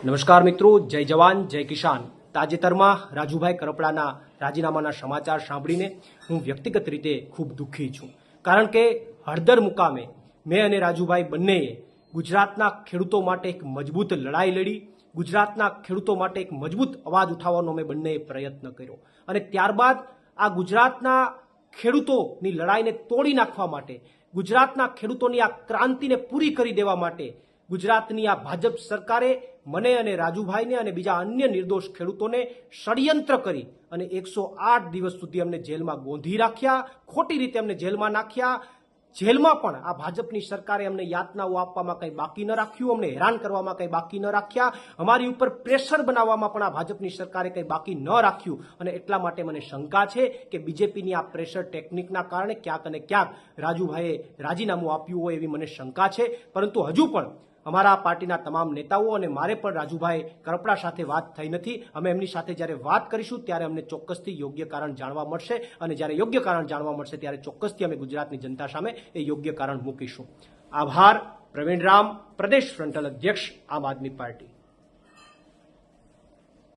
નમસ્કાર મિત્રો, જય જવાન, જય કિસાન. તાજેતરમાં રાજુભાઈ કરપડાના રાજીનામાના સમાચાર સાંભળીને હું વ્યક્તિગત રીતે ખૂબ દુઃખી છું. કારણ કે હળદર મુકામે મેં અને રાજુભાઈ બંનેએ ગુજરાતના ખેડૂતો માટે એક મજબૂત લડાઈ લડી, ગુજરાતના ખેડૂતો માટે એક મજબૂત અવાજ ઉઠાવવાનો અમે બંનેએ પ્રયત્ન કર્યો. અને ત્યારબાદ આ ગુજરાતના ખેડૂતોની લડાઈને તોડી નાખવા માટે, ગુજરાતના ખેડૂતોની આ ક્રાંતિને પૂરી કરી દેવા માટે ગુજરાતની આ ભાજપ સરકારે મને અને રાજુભાઈને અને બીજા અન્ય નિર્દોષ ખેડૂતોને ષડયંત્ર કરી અને એકસો આઠ દિવસ સુધી અમને જેલમાં ગોંધી રાખ્યા, ખોટી રીતે અમને જેલમાં નાખ્યા. જેલમાં પણ આ ભાજપની સરકારે અમને યાતનાઓ આપવામાં કંઈ બાકી ન રાખ્યું, અમને હેરાન કરવામાં કંઈ બાકી ન રાખ્યા. અમારી ઉપર પ્રેશર બનાવવામાં પણ આ ભાજપની સરકારે કંઈ બાકી ન રાખ્યું. અને એટલા માટે મને શંકા છે કે બીજેપીની આ પ્રેશર ટેકનિકના કારણે ક્યાંક અને ક્યાંક રાજુભાઈએ રાજીનામું આપ્યું હોય એવી મને શંકા છે. પરંતુ હજુ પણ અમારા પાર્ટીના તમામ નેતાઓ અને મારે પણ રાજુભાઈ કરપડા સાથે વાત થઈ નથી. અમે એમની સાથે જ્યારે વાત કરીશું ત્યારે અમને ચોક્કસથી યોગ્ય કારણ જાણવા મળશે અને જ્યારે યોગ્ય કારણ જાણવા મળશે ત્યારે ચોક્કસથી અમે ગુજરાતની જનતા સામે એ યોગ્ય કારણ મૂકીશું. આભાર. પ્રવીણ રામ પ્રદેશ ફ્રન્ટલ અધ્યક્ષ, આમ આદમી પાર્ટી.